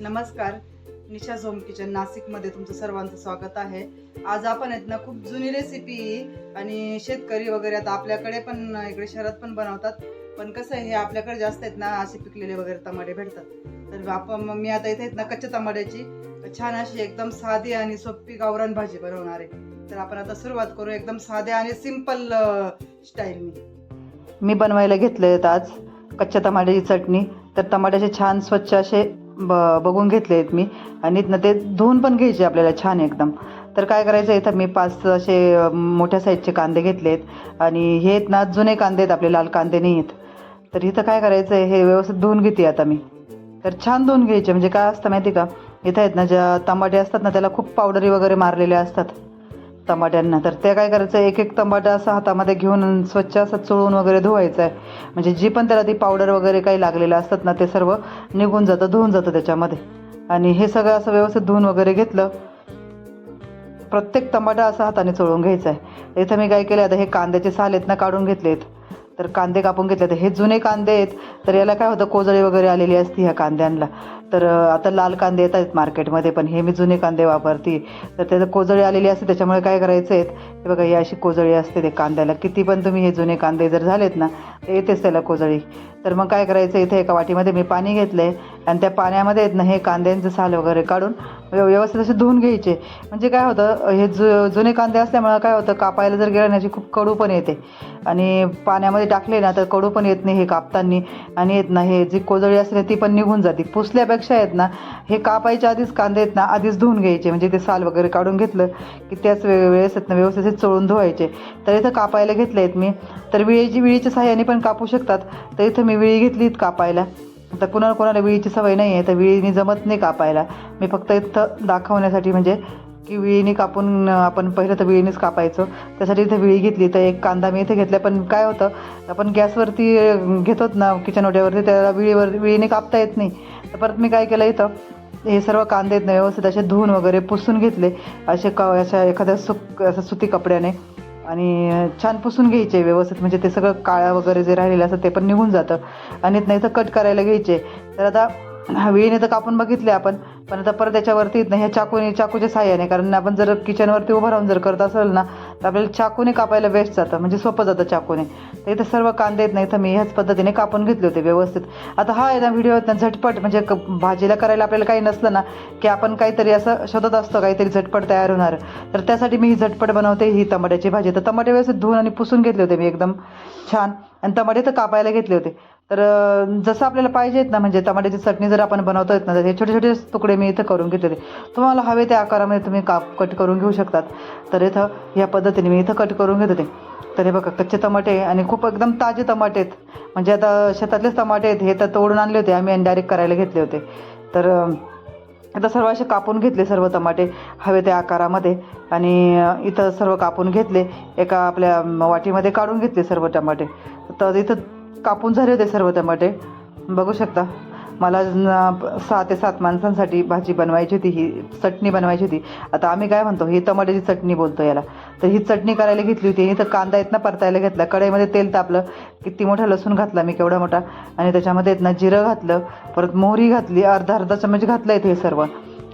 नमस्कार. निशा zone kitchen नाशिकमध्ये तुमचं सर्वांचं स्वागत आहे. आज आपण आहेत ना खूप जुनी रेसिपी आणि शेतकरी वगैरे आता आपल्याकडे पण इकडे शहरात पण बनवतात. पण कसं आहे हे आपल्याकडे जास्त आहेत ना असे पिकलेले वगैरे टमाटे भेटतात. तर आपण मी आता इथे आहेत ना कच्च्या टमाट्याची छान अशी एकदम साधी आणि सोपी गावरान भाजी बनवणार आहे. तर आपण आता सुरुवात करू एकदम साध्या आणि सिंपल स्टाईल मी बनवायला घेतले आज कच्च्या टमाट्याची चटणी. तर टमाट्याचे छान स्वच्छ असे ब बघून घेतले आहेत मी. आणि इथनं ते धुवून पण घ्यायचे आपल्याला छान एकदम. तर काय करायचं इथं मी पाच असे मोठ्या साईजचे कांदे घेतले आहेत. आणि हे आहेत ना जुने कांदे आहेत आपले लाल कांदे नाही आहेत. तर इथं काय करायचं आहे हे व्यवस्थित धुवून घेते आता मी. तर छान धुवून घ्यायचे म्हणजे काय असतं माहिती का? इथं आहेत ना ज्या टमाटे असतात ना त्याला खूप पावडरी वगैरे मारलेले असतात. टमाट्यांना तर ते काय करायचं एक एक टमाटा असं हातामध्ये घेऊन स्वच्छ असं चोळून वगैरे धुवायचं आहे म्हणजे जी पण त्याला ती पावडर वगैरे काही लागलेलं असतात ना ते सर्व निघून जातं धुवून जातं त्याच्यामध्ये. आणि हे सगळं असं व्यवस्थित धुवून वगैरे घेतलं प्रत्येक टमाटा असा हाताने चोळून घ्यायचा आहे इथं मी काय केलं आता हे कांद्याचे साल आहेत ना काढून घेतलेत. तर कांदे कापून घेतले तर हे जुने कांदे आहेत. तर याला काय होतं कोजळी वगैरे आलेली असती ह्या कांद्यांना. तर आता लाल कांदे येत आहेत मार्केटमध्ये पण हे मी जुने कांदे वापरते. तर त्याचं कोजळी आलेली असते त्याच्यामुळे काय करायचं आहेत हे बघा ही अशी कोजळी असते ते कांद्याला. किती पण तुम्ही हे जुने कांदे जर झालेत ना तर येतेच त्याला कोजळी. तर मग काय करायचं इथे एका वाटीमध्ये मी पाणी घेतलं आहे आणि त्या पाण्यामध्ये आहेत ना हे कांद्यांचं साल वगैरे काढून व्यव- व्यवस्थित असे धुवून घ्यायचे. म्हणजे काय होतं हे जु जुने कांदे असल्यामुळं काय होतं कापायला जर गेलं ना याची खूप कडू पण येते. आणि पाण्यामध्ये टाकले ना तर कडू पण येत नाही हे कापताना. आणि येत ना हे जी कोजळी असते ती पण निघून जाते. पुसल्यापेक्षा आहेत ना हे कापायच्या आधीच कांदे आहेत ना आधीच धुवून घ्यायचे. म्हणजे ते साल वगैरे काढून घेतलं की त्याच वे वेळेस आहेत ना व्यवस्थित चोळून धुवायचे. तर इथं कापायला घेतले आहेत मी. तर विळीची विळीच्या सहाय्याने पण कापू शकतात. तर इथं मी विळी घेतली कापायला. आता कुणाला कोणाला विळीची सवय नाही आहे तर विळीने जमत नाही कापायला. मी फक्त इथं दाखवण्यासाठी म्हणजे की विळीने कापून आपण पहिलं तर विळीनेच कापायचं. त्यासाठी इथं विळी घेतली तर एक कांदा मी इथे घेतला पण काय होतं आपण गॅसवरती घेतो घेतोत ना किचन ओट्यावरती त्याला विळीवर विळीने कापता येत नाही. तर परत मी काय केलं इथं हे सर्व कांदे आहेत ना व्यवस्थित असे धुवून वगैरे पुसून घेतले. असे क अशा एखाद्या सुक असं सुती कपड्याने. आणि छान पुसून घ्यायचे व्यवस्थित. म्हणजे ते सगळं काळ्या वगैरे जे राहिलेलं असतं ते पण निघून जातं. आणि नाही तर कट करायला घ्यायचे. तर आता हा वेळीने तर कापून बघितले आपण. पण आता परत त्याच्यावरती नाही. ह्या चाकूने चाकूच्या साह्याने. कारण आपण जर किचनवरती उभं राहून जर करत असेल ना तर आपल्याला चाकूने कापायला वेस्ट जातं. म्हणजे सोपं जातं चाकूने. तर इथं सर्व कांदे आहेत नाही तर मी ह्याच पद्धतीने कापून घेतले होते व्यवस्थित. आता हा आहे ना व्हिडिओ झटपट. म्हणजे क- भाजीला करायला आपल्याला काही नसलं ना की आपण काहीतरी असं शोधत असतो काहीतरी झटपट तयार होणार. तर त्यासाठी मी ही झटपट बनवते ही टमाट्याची भाजी. तर टमाटे व्यवस्थित धुवून आणि पुसून घेतले होते मी एकदम छान. आणि टमाटे तर कापायला घेतले होते. तर जसं आपल्याला पाहिजेत ना म्हणजे टमाट्याची चटणी जर आपण बनवता येत ना तर हे छोटे छोटे तुकडे मी इथं करून घेतले होते तुम्हाला हवे त्या आकारामध्ये तुम्ही काप कट करून घेऊ शकतात. तर इथं ह्या पद्धतीने मी इथं कट करून घेत होते तर हे बघा कच्चे टमाटे आणि खूप एकदम ताजे टमाटे आहेत. म्हणजे आता शेतातलेच टमाटे आहेत हे तर तोडून आणले होते आम्ही आणि डायरेक्ट करायला घेतले होते. तर आता सर्व असे कापून घेतले सर्व टमाटे हवे त्या आकारामध्ये. आणि इथं सर्व कापून घेतले. एका आपल्या वाटीमध्ये काढून घेतले सर्व टमाटे. तर इथं कापून झाले होते सर्व टमाटे. बघू शकता मला सहा ते सात माणसांसाठी भाजी बनवायची होती ही चटणी बनवायची होती. आता आम्ही काय म्हणतो ही टमाट्याची चटणी बोलतो याला. तर ही चटणी करायला घेतली होती तर कांदा येत ना परतायला घेतला. कढईमध्ये तेल तापलं किती मोठा लसूण घातला मी केवढा मोठा. आणि त्याच्यामध्ये येत ना जिरं घातलं परत मोहरी घातली अर्धा अर्धा चमच घातलं इथे हे सर्व.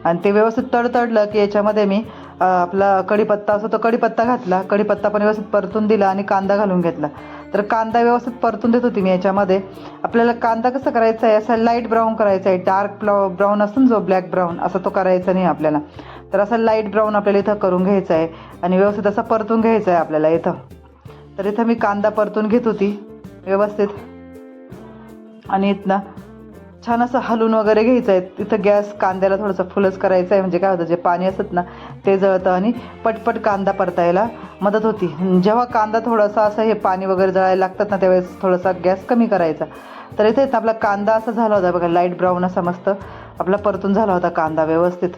आणि ते व्यवस्थित तडतडलं की याच्यामध्ये मी आपला कढीपत्ता असतो तो कढीपत्ता घातला कढीपत्ता पण व्यवस्थित परतून दिला आणि कांदा घालून घेतला. तर कांदा व्यवस्थित परतून देत होती मी याच्यामध्ये. आपल्याला कांदा कसं करायचा आहे? असा लाइट ब्राऊन करायचा आहे. डार्क ब्राऊन असतो ना जो ब्लॅक ब्राऊन असा तो करायचा नाही आपल्याला. तर असा लाइट ब्राऊन आपल्याला इथं करून घ्यायचा आहे आणि व्यवस्थित असा परतून घ्यायचा आहे आपल्याला इथं. तर इथं मी कांदा परतून घेत होती व्यवस्थित. आणि इथनं छान असं हलून वगैरे घ्यायचं आहे. तिथं गॅस कांद्याला थोडंसं फुलच करायचं आहे. म्हणजे काय होतं जे पाणी असत ना ते जळतं आणि पटपट कांदा परतायला मदत होती. जेव्हा कांदा थोडासा असं हे पाणी वगैरे जळायला लागतात ना त्यावेळेस थोडासा गॅस कमी करायचा. तर इथे आपला कांदा असा झाला होता बघा लाइट ब्राऊन असा मस्त आपला परतून झाला होता कांदा व्यवस्थित.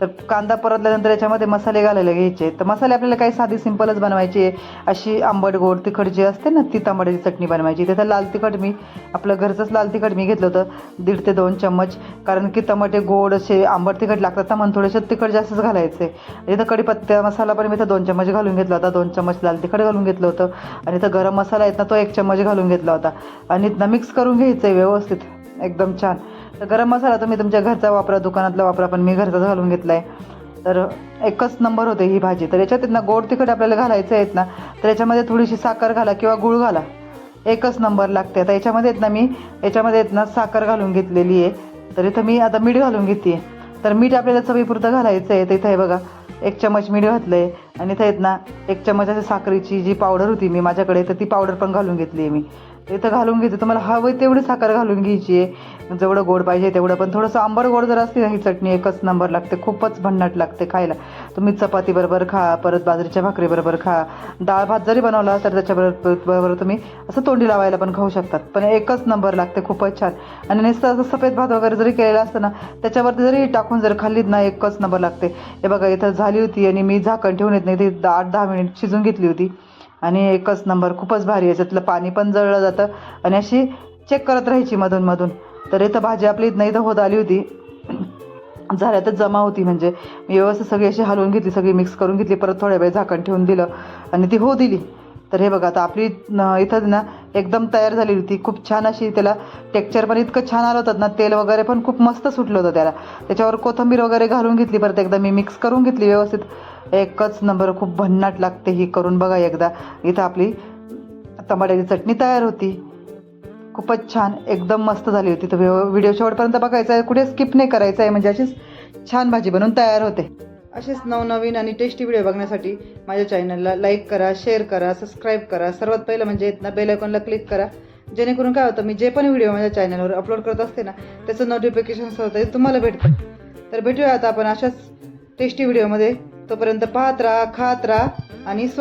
तर कांदा परतल्यानंतर याच्यामध्ये मसाले घालायला घ्यायचे. तर मसाले आपल्याला काही साधी सिंपलच बनवायची. आहे अशी आंबट गोड तिखट जी असते ना ती तांबड्याची चटणी बनवायची. तिथं लाल तिखट मी आपलं घरचंच लाल तिखट मी घेतलं होतं दीड ते दोन चम्मच. कारण की टमाटे गोड असे आंबट तिखट लागतात ना म्हणून थोडेसे तिखट जास्तच घालायचे. इथं कढीपत्ता मसाला पण मी इथं दोन चम्मच घालून घेतला होता. दोन चम्मच लाल तिखट घालून घेतलं होतं. आणि इथं गरम मसाला आहेत ना तो एक चम्मच घालून घेतला होता. आणि मिक्स करून घ्यायचं आहे व्यवस्थित. एकदम छान. तर गरम मसाला तुम्ही तुमच्या घरचा वापरा दुकानातला वापरा पण मी घरचा घालून घेतला आहे तर एकच नंबर होते ही भाजी. तर याच्यात ना गोड तिखट आपल्याला घालायचं आहेत ना तर याच्यामध्ये थोडीशी साखर घाला किंवा गुळ घाला. एकच नंबर लागते. आता याच्यामध्ये आहेत ना मी याच्यामध्ये आहेत ना साखर घालून घेतलेली आहे. तर इथं मी आता मीठ घालून घेते. तर मीठ आपल्याला चवीपुरतं घालायचं आहे. तर इथं हे बघा एक चमच मीठ घातलं आहे आणि इथं आहेत ना एक चमच अशी साखरेची जी पावडर होती मी माझ्याकडे तर ती पावडर पण घालून घेतली आहे मी. इथं घालून घेते तुम्हाला हवं तेवढी साखर घालून घ्यायची आहे. जेवढं गोड पाहिजे तेवढं पण थोडंसं आंबर गोड जर असली ना ही चटणी एकच नंबर लागते खूपच भन्नाट लागते खायला. तुम्ही चपातीबरोबर खा परत बाजरीच्या भाकरीबरोबर खा. डाळ भात जरी बनवला तर त्याच्याबरोबर बरोबर तुम्ही असं तोंडी लावायला पण खाऊ शकतात. पण एकच नंबर लागते खूपच छान. आणि नुसतं असं सफेद भात वगैरे जरी केलेला असतं ना त्याच्यावरती जरी टाकून जर खाल्लीत ना एकच नंबर लागते. हे बघा इथं झाली होती आणि मी झाकण ठेवून येत नाही. ती दा- आठ दहा मिनिट शिजून घेतली होती. आणि एकच नंबर खूपच भारी याच्यातलं पाणी पण जळलं जातं. आणि अशी चेक करत राहायची मधून मधून. तर इथं भाजी आपली नाही इथं होत आली होती. झाल्या तर जमा होती. म्हणजे मी व्यवस्थित सगळी अशी हलवून घेतली. सगळी मिक्स करून घेतली. परत थोड्या वेळ झाकण ठेवून दिलं. आणि ती हो दिली. तर हे बघा आता आपली न- इथं ना एकदम तयार झाली होती. खूप छान अशी त्याला टेक्चर पण इतकं छान आलं होतं ना तेल वगैरे पण खूप मस्त सुटलं होतं त्याला. त्याच्यावर कोथिंबीर वगैरे घालून घेतली. परत एकदा मी मिक्स करून घेतली व्यवस्थित. एकच नंबर खूप भन्नाट लागते ही करून. बघा एकदा इथं आपली टमाट्याची चटणी तयार होती. खूपच छान एकदम मस्त झाली होती. तर व्हिडिओ शेवटपर्यंत बघायचा आहे कुठे स्किप नाही करायचं आहे. म्हणजे अशीच छान भाजी बनवून तयार होते. असेच नवनवीन आणि टेस्टी व्हिडिओ बघण्यासाठी माझ्या चॅनलला लाईक करा शेअर करा सबस्क्राईब करा. सर्वात पहिलं म्हणजे ना बेल आयकॉनला क्लिक करा. जेणेकरून काय होतं मी जे पण व्हिडिओ माझ्या चॅनलवर अपलोड करत असते ना त्याचं नोटिफिकेशन होतं तुम्हाला भेटतं तर भेटूया आता आपण अशाच टेस्टी व्हिडिओमध्ये तोपर्यंत पाहत राहा खात राहा आणि स्वस्त